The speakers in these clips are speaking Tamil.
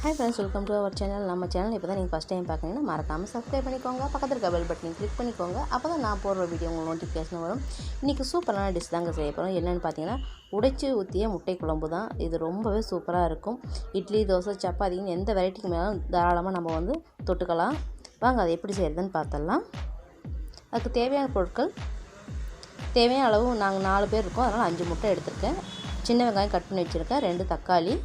Hi friends welcome to our channel நம்ம சேனல் இப்போ தான் நீங்கள் ஃபஸ்ட் டைம் பார்க்குறீங்கன்னா மறக்காமல் சப்ஸ்கிரைப் பண்ணிக்கோங்க. பக்கத்தில் இருக்க பெல் பட்டனை கிளிக் பண்ணிக்கோங்க. அப்போ தான் நான் போடுற வீடியோ உங்களுக்கு நோட்டிஃபிகேஷன் வரும். இன்றைக்கி சூப்பரான டிஷ் தாங்க செய்ய போகிறோம் என்னென்னு பார்த்தீங்கன்னா உடைச்சி ஊற்றிய முட்டை குழம்பு தான். இது ரொம்பவே சூப்பராக இருக்கும். இட்லி தோசை சப்பாத்தின்னு எந்த வெரைட்டிக்கு மேலும் தாராளமாக நம்ம வந்து தொட்டுக்கலாம். வாங்க அதை எப்படி செய்கிறதுன்னு பார்த்துடலாம். அதுக்கு தேவையான பொருட்கள் தேவையான அளவு நாங்கள் நாலு பேர் இருக்கோம். அதனால் அஞ்சு முட்டை எடுத்திருக்கேன். சின்ன வெங்காயம் கட் பண்ணி வச்சுருக்கேன். ரெண்டு தக்காளி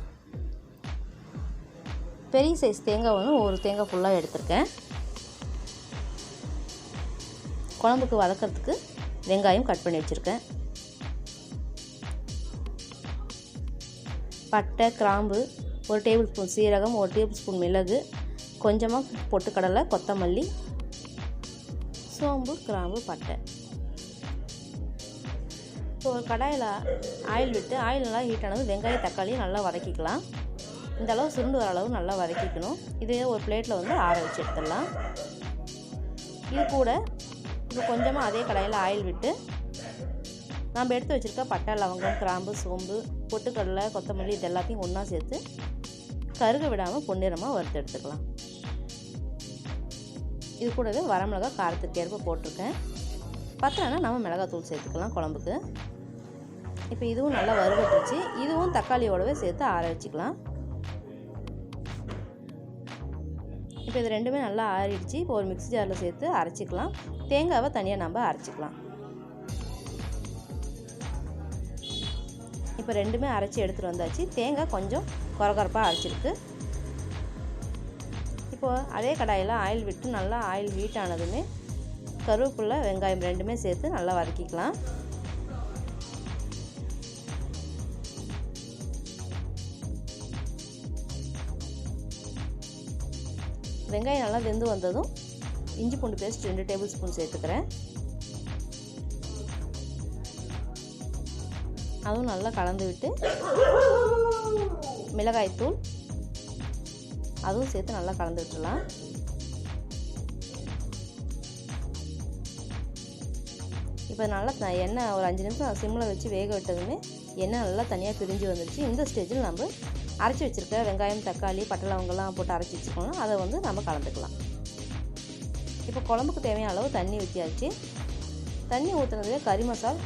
பெரிய சைஸ் தேங்காய் வந்து ஒரு தேங்காய் ஃபுல்லாக எடுத்திருக்கேன். குழம்புக்கு வதக்கிறதுக்கு வெங்காயம் கட் பண்ணி வச்சுருக்கேன். பட்டை கிராம்பு ஒரு டேபிள் ஸ்பூன் சீரகம் ஒரு டேபிள் ஸ்பூன் மிளகு கொஞ்சமாக பொட்டுக்கடலை கொத்தமல்லி சோம்பு கிராம்பு பட்டை. இப்போ ஒரு கடாயில் ஆயில் விட்டு ஆயில் நல்லா ஹீட் ஆனது வெங்காயம் தக்காளியும் நல்லா வதக்கிக்கலாம். இந்த அளவு சுருண்டு வர அளவு நல்லா வதக்கிக்கணும். இதையே ஒரு பிளேட்டில் வந்து ஆற வச்சு எடுத்துடலாம். இது கூட இப்போ கொஞ்சமாக அதே கடாயில் ஆயில் விட்டு நம்ம எடுத்து வச்சுருக்க பட்டை லவங்கம் கிராம்பு சோம்பு பொட்டுக்கடலை கொத்தமல்லி இது எல்லாத்தையும் ஒன்றா சேர்த்து கருக விடாமல் பொன்னிறமாக வறுத்து எடுத்துக்கலாம். இது கூடவே வரமிளகா காரத்துக்கு ஏற்ப போட்டிருக்கேன். பத்தலைன்னா நம்ம மிளகாத்தூள் சேர்த்துக்கலாம் குழம்புக்கு. இப்போ இதுவும் நல்லா வறுவட்டுச்சு இதுவும் தக்காளியோடவே சேர்த்து ஆற வச்சுக்கலாம். இப்போ இது ரெண்டுமே நல்லா ஆறிடுச்சு. இப்போ ஒரு மிக்ஸி ஜாரில் சேர்த்து அரைச்சிக்கலாம். தேங்காவை தனியாக நம்ம அரைச்சிக்கலாம். இப்போ ரெண்டுமே அரைச்சி எடுத்துகிட்டு வந்தாச்சு. தேங்காய் கொஞ்சம் குறகுறப்பாக அரைச்சிருக்கு. இப்போது அதே கடாயில் ஆயில் விட்டு நல்லா ஆயில் ஹீட் ஆனதுமே வெங்காயம் ரெண்டுமே சேர்த்து நல்லா வதக்கிக்கலாம். வெங்காயம் நல்லா வெந்து வந்ததும் இஞ்சி பூண்டு பேஸ்ட் ரெண்டு டேபிள் ஸ்பூன் சேர்த்துக்கிறேன். அதுவும் நல்லா கலந்து விட்டு மிளகாய்த்தூள் அதுவும் சேர்த்து நல்லா கலந்து விட்டுலாம் இப்போ நல்லா எண்ணெய் ஒரு அஞ்சு நிமிஷம் சிம்மில் வச்சு வேக விட்டதுமே எண்ணெய் நல்லா தனியாக பிரிஞ்சு வந்துடுச்சு இந்த ஸ்டேஜில் நம்ம அரைச்சி வச்சுருக்க வெங்காயம் தக்காளி பட்டலவங்கெல்லாம் போட்டு அரைச்சி வச்சுக்கணும் அதை வந்து நம்ம கலந்துக்கலாம். இப்போ குழம்புக்கு தேவையான அளவு தண்ணி ஊற்றியாச்சு தண்ணி ஊற்றுனதுலேயே கறி மசால்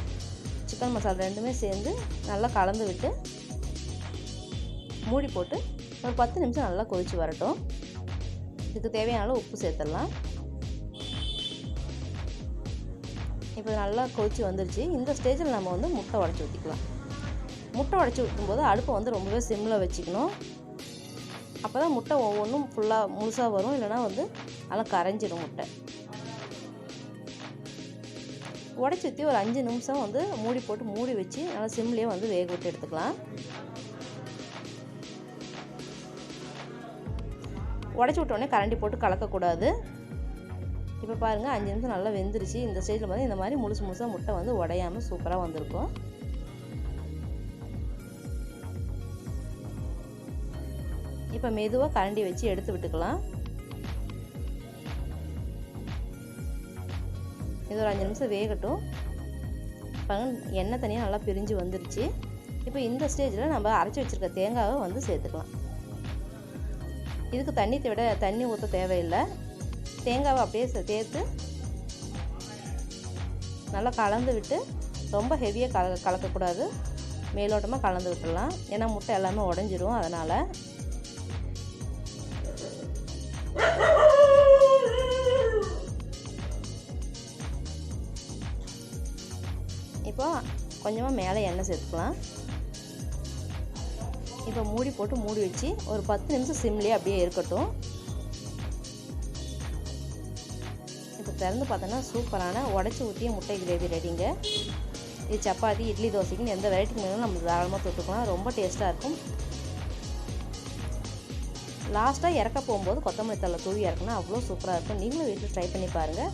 சிக்கன் மசால் ரெண்டுமே சேர்ந்து நல்லா கலந்து விட்டு மூடி போட்டு ஒரு பத்து நிமிஷம் நல்லா கொதித்து வரட்டும். இதுக்கு தேவையான அளவு உப்பு சேர்த்துடலாம். இப்போ நல்லா கொதித்து வந்துருச்சு. இந்த ஸ்டேஜில் நம்ம வந்து முட்டை உடச்சி ஊற்றிக்கலாம் முட்டை உடச்சி ஊற்றும்போது அடுப்பை வந்து ரொம்பவே சிம்மில் வச்சுக்கணும். அப்போ தான் முட்டை ஒவ்வொன்றும் ஃபுல்லாக முழுசாக வரும். இல்லைனா வந்து நல்லா கரைஞ்சிடும் முட்டை. உடச்சி ஊற்றி ஒரு அஞ்சு நிமிஷம் வந்து மூடி போட்டு மூடி வச்சு நல்லா சிம்லேயே வந்து வேக விட்டு எடுத்துக்கலாம். உடச்சி விட்டோடனே கரண்டி போட்டு கலக்கக்கூடாது. இப்போ பாருங்கள் அஞ்சு நிமிஷம் நல்லா வெந்துருச்சு. இந்த ஸ்டேஜில் வந்து இந்த மாதிரி முழுசு முழுசாக முட்டை வந்து உடையாமல் சூப்பராக வந்திருக்கும். இப்போ மெதுவாக கரண்டி வச்சு எடுத்து விட்டுக்கலாம். இது ஒரு அஞ்சு நிமிஷம் வேகட்டும். பாருங்க எண்ணெய் தனியாக நல்லா பிரிஞ்சு வந்துருச்சு. இப்போ இந்த ஸ்டேஜில் நம்ம அரைச்சி வச்சுருக்க தேங்காவை வந்து சேர்த்துக்கலாம். இதுக்கு தண்ணி விட தண்ணி ஊற்ற தேவையில்லை. தேங்காவை அப்படியே சேர்த்து நல்லா கலந்து விட்டு ரொம்ப ஹெவியாக கல கலக்கக்கூடாது. மேலோட்டமாக கலந்து விட்டுடலாம். ஏன்னா முட்டை எல்லாமே உடஞ்சிரும் அதனால் மேலே எண்ணெய் சேர்த்துக்கலாம். இப்போ மூடி போட்டு மூடி வச்சு ஒரு பத்து நிமிஷம் சிம்லேயே அப்படியே இருக்கட்டும். இப்போ திறந்து பார்த்தோன்னா சூப்பரான உடச்சி ஊற்றிய முட்டை கிரேவி ரெடிங்க. இது சப்பாத்தி இட்லி தோசைக்குன்னு எந்த வெரைட்டிக்கு மேலும் நம்ம தாராளமாக தொட்டுக்கலாம். ரொம்ப டேஸ்ட்டாக இருக்கும். லாஸ்ட்டாக இறக்க போகும்போது கொத்தமல்லி தலை தூவி இறக்குனா அவ்வளோ சூப்பராக இருக்கும். நீங்களும் வீட்டில் ட்ரை பண்ணி பாருங்கள்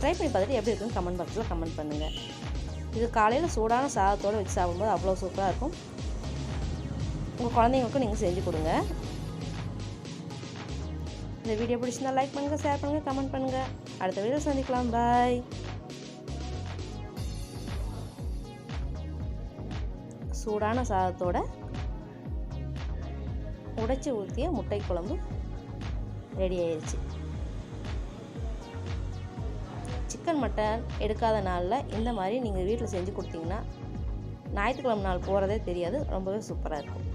ட்ரை பண்ணி பார்த்துட்டு எப்படி இருக்குன்னு கமெண்ட் பாக்ஸில் கமெண்ட் பண்ணுங்கள் இது காலையில் சூடான சாதத்தோடு வச்சு சாப்பிடும்போது அவ்வளோ சூப்பராக இருக்கும். உங்கள் குழந்தைங்களுக்கும் நீங்கள் செஞ்சு கொடுங்க. இந்த வீடியோ பிடிச்சிருந்தா லைக் பண்ணுங்கள் ஷேர் பண்ணுங்கள் கமெண்ட் பண்ணுங்கள் அடுத்த வீடியோ சந்திக்கலாம். பாய் சூடான சாதத்தோட உடைச்சி ஊற்றிய முட்டை குழம்பு ரெடி ஆயிடுச்சு சிக்கன் மட்டன் எடுக்காத நாளில் இந்த மாதிரி நீங்கள் வீட்டில் செஞ்சு கொடுத்தீங்கன்னா ஞாயிற்றுக்கிழமை நாள் போகிறதே தெரியாது. ரொம்பவே சூப்பராக இருக்கும்.